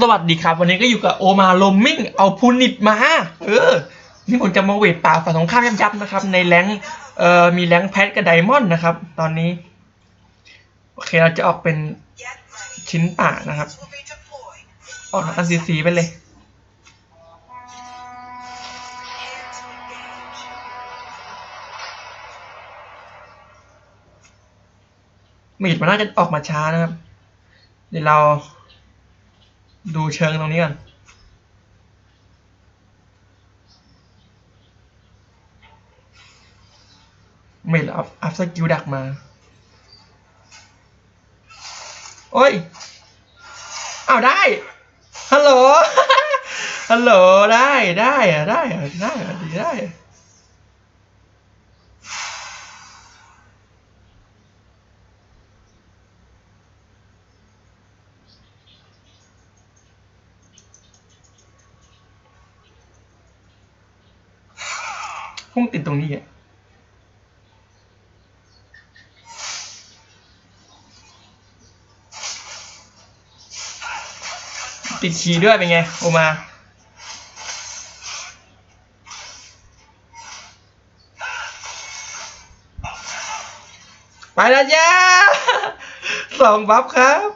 สวัสดีครับ วันนี้ก็อยู่กับโอมาโลมมิ่ง เอาพูนิตมา เออ นี่ผมจะมาเวทป่าฝ่ายสงข้ามยับๆนะครับ ในแรงเอ่อมีแรงแพทกับไดมอนด์นะครับ ตอนนี้ โอเคเราจะออกเป็นชิ้นป่านะครับ ออกอันซีซีไปเลย มีดมันน่าจะออกมาช้านะครับ เดี๋ยวเรา ดูเชิงตรงนี้ก่อนเมดอัพอัพสกิลดักมา โอ้ยอ้าวได้ ฮัลโหล ฮัลโหล ได้ ได้อะได้อะได้อะดีได้อะ พุ่งติดตรงนี้อะติดขีด้วยเป็นไงโอมาไปแล้วจ้าสองบัฟครับ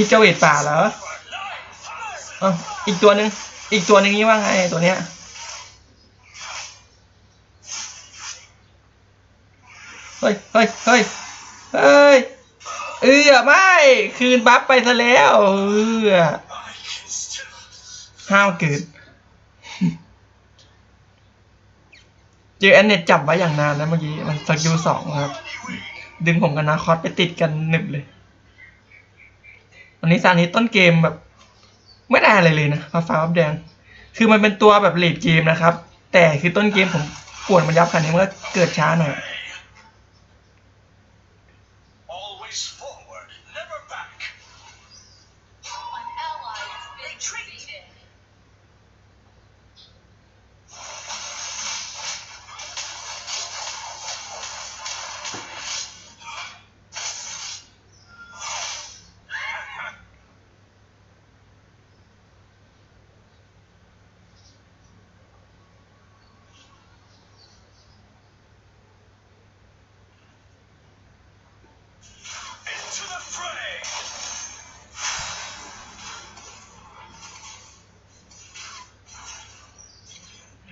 คิดจะเวทป่าเหรอออีกตัวหนึ่งอีกตัวหนึ่งนี่ว่าไงตัวเนี้ยเฮ้ยเฮ้ยเฮ้ยเฮ้ยเอือไม่คืนบัฟไปซะแล้วเอือห้าวเกิดเจอแอนเน็ตจับไว้อย่างนานนะเมื่อกี้ มันสกิลสองครับ ดึงผมกับนาคอสไปติดกันหนึบเลย วันนี้ซานิต้นเกมแบบ ไม่ได้อะไรเลยนะฟ้าฟ้าแดง คือมันเป็นตัวแบบเลดเกมนะครับ แต่คือต้นเกมผมปวดมันยับขนาดนี้มันก็เกิดช้าหน่อย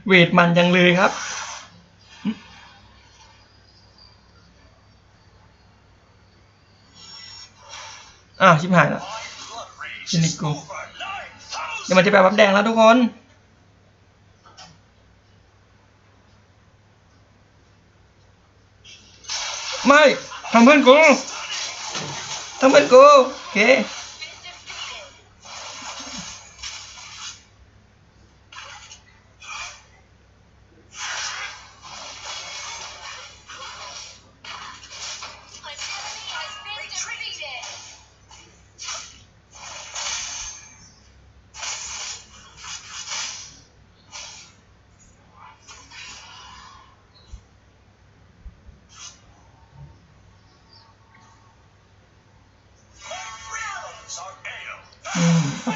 เวทมันยังเลยครับ อ้าวชิบหายแล้ว My blood rage Xin is đi cô. over 9,000. เดี๋ยวมันจะแปลบับแดงแล้วทุกคนไม่ทำเพื่อนกูทำเพื่อนกูโอเค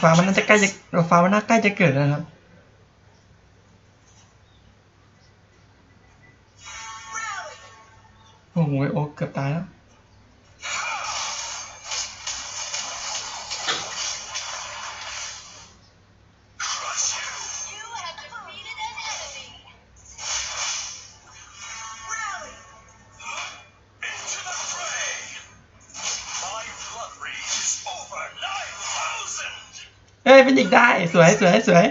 ฟ้ามันน่าจะใกล้จะฟ้ามันน่าใกล้จะเกิดแล้วครับ โอ้โหโอ้เกือบตายแล้ว 9,000. เฮ้ยเป็นอีกได้ สวยสวยสวย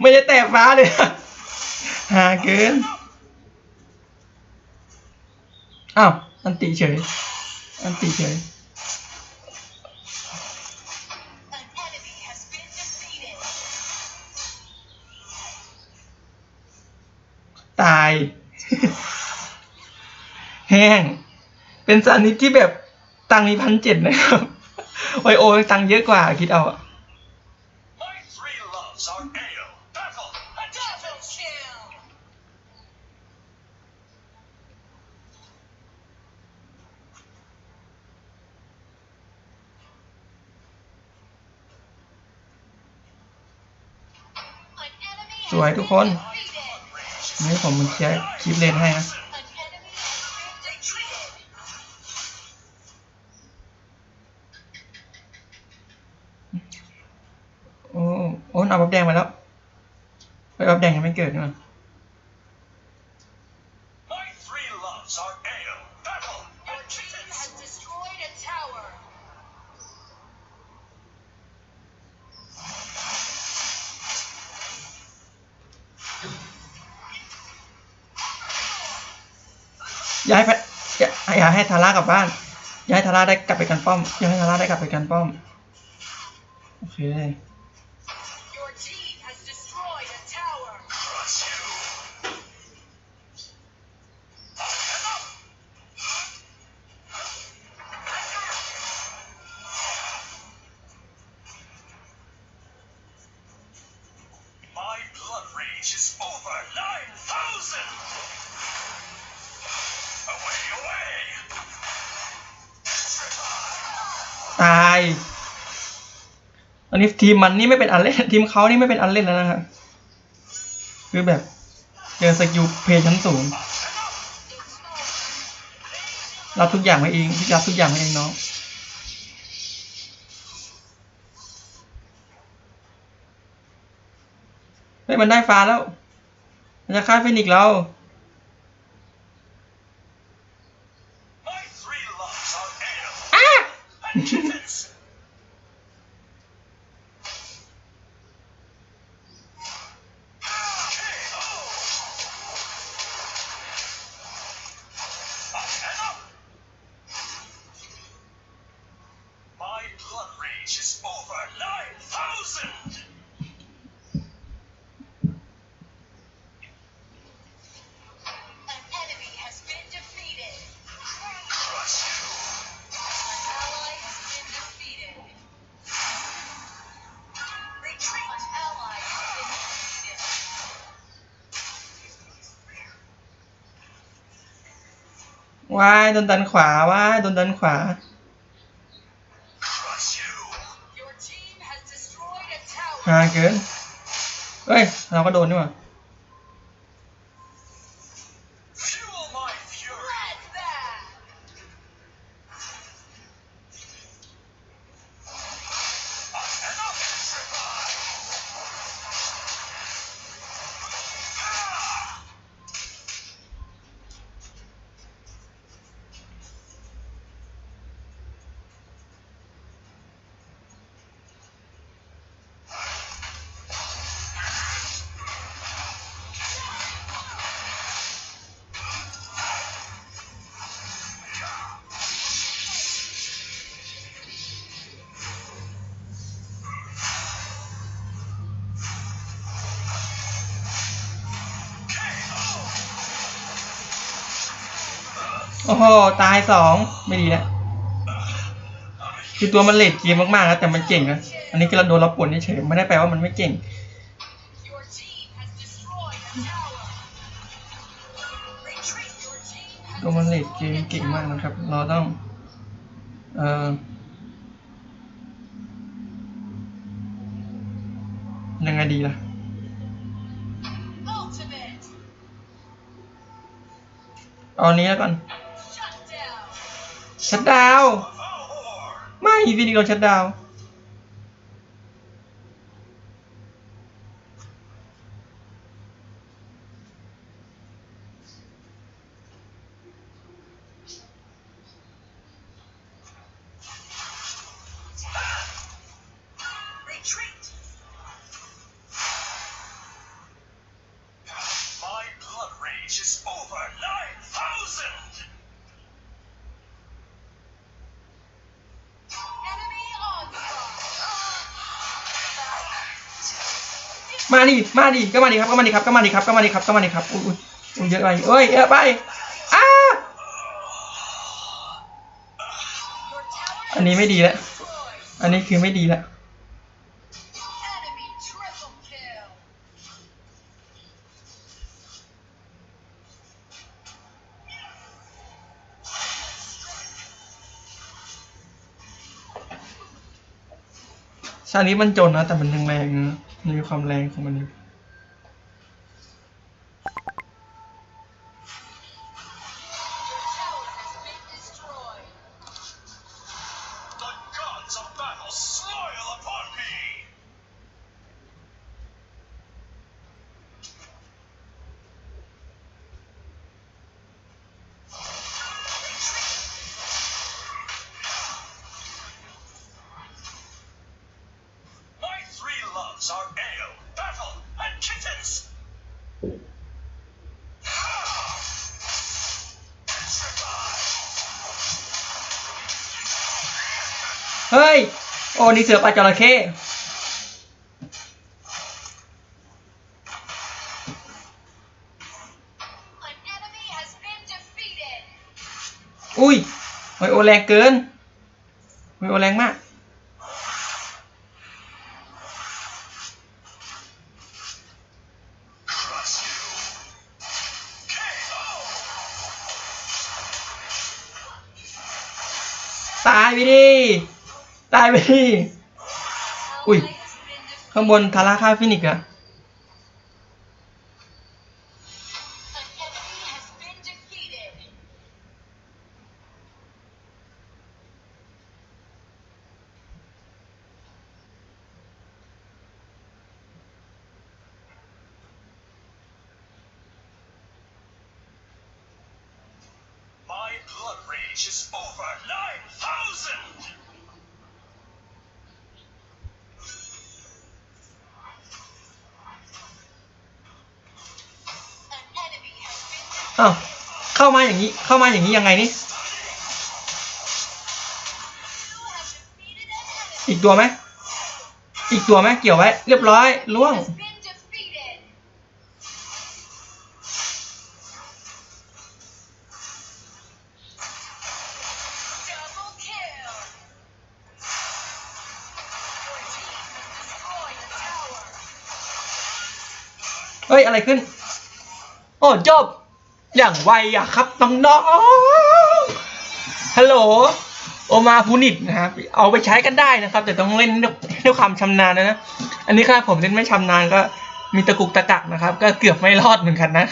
ไม่ได้แตะฟ้าเลยหาเกินอ้าวอันติเฉย อันติเฉยตาย แห้ง เป็นสานิทที่แบบตังมีพันเจ็ดนะครับ โอ้ยโอ้ยตังเยอะกว่าคิดเอาสวยทุกคนนี่ผมมันแชร์คลิปเล่นให้นะ เอาบับแดงมาแล้วไปบับแดงยังไม่เกิดนี่หว่า My three loves are ale, battle, Your and team defense. has destroyed a tower. ย้ายไปย้ายย้าให้ทาร่ากลับบ้าน ย้ายทาร่าได้กลับไปกันป้อมย้ายให้ทาร่าได้กลับไปกันป้อม โอเค age is over 9,000! Away, away! ตาย อันนี้ทีมมันนี่ไม่เป็นอันเล่น ทีมเขานี่ไม่เป็นอันเล่นแล้วนะครับคือแบบเจอสกิลเพย์ชั้นสูง รับทุกอย่างมาเองรับทุกอย่างมาเองเน้อง ฮ้ยมันได้ฟ้าแล้ว มันจะฆ่าฟินิกซ์เรา ว้ายโดนดันขวาว้ายโดนดันขวา Crush you! Your team has destroyed a tower. หาเกินเฮ้ย เราก็โดนนี่หว่า อ้โหตายสองไม่ดีแล้วคือตัวมันเลดเกมมากๆนะแต่มันเก่งนะอันนี้คือเราโดนเราปวดเฉยๆไม่ได้แปลว่ามันไม่เก่งตัวมันเลดเกมเก่งมากนะครับ เราต้องเอ่อยังไงดีล่ะเอาอันนี้แล้วก่อน ชัดดาว ไม่วินิโดนชัดดาว มาดิมาดิก็มาดิครับก็มาดิครับก็มาดิครับก็มาดิครับก็มาดิครับอุ้ยอุ้ยเยอะไปเอ้ยเยอะไปอ้าอันนี้ไม่ดีแล้วอันนี้คือไม่ดีละ Enemy triple kill. ชานี้มันจนนะแต่มันยังแรงนะ มันมีความแรงของมันอยู่ เฮ้ย โอ้นี่เสือปลาจระเข้ An enemy has been defeated. อุ้ยโอ้ยโอแรงเกินโอ้ยโอแรงมาก Crush you! KO! ตายไปดิ ตายไปที่อุ้ย ข้างบนทาราค่าฟินิกอะ over 9,000! อ้าวเข้ามาอย่างนี้ เข้ามาอย่างนี้ยังไงนี่ อีกตัวไหม อีกตัวไหมเกี่ยวไว้ เรียบร้อยล่วง เฮ้ย อะไรขึ้น โอ้จบ อย่างไวอะครับน้องๆฮัลโหล โอมาพูนิตนะครับ เอาไปใช้กันได้นะครับ แต่ต้องเล่นด้วยความชำนาญนะนะ อันนี้ถ้าผมเล่นไม่ชำนาญก็มีตะกุกตะกักนะครับ ก็เกือบไม่รอดเหมือนกันนะ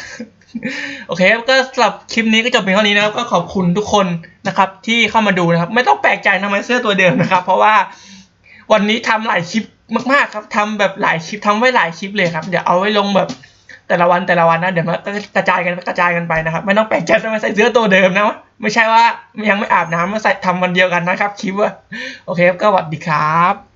โอเคก็สำหรับคลิปนี้ก็จบเพียงเท่านี้นะครับ ก็ขอบคุณทุกคนนะครับ ที่เข้ามาดูนะครับ ไม่ต้องแปลกใจทำไมเสื้อตัวเดิมนะครับ เพราะว่าวันนี้ทำหลายคลิปมากๆครับทำแบบหลายคลิปทำไว้หลายคลิปเลยครับเดี๋ยวเอาไว้ลงแบบ แต่ละวันแต่ละวันนะเดี๋ยวมันกระจายกันกระจายกันไปนะครับ ไม่ต้องแปลกใจทำไมใส่เสื้อตัวเดิมนะไม่ใช่ว่ายังไม่อาบน้ำมาใส่ทำวันเดียวกันนะครับคลิปว่าโอเคก็สวัสดีครับ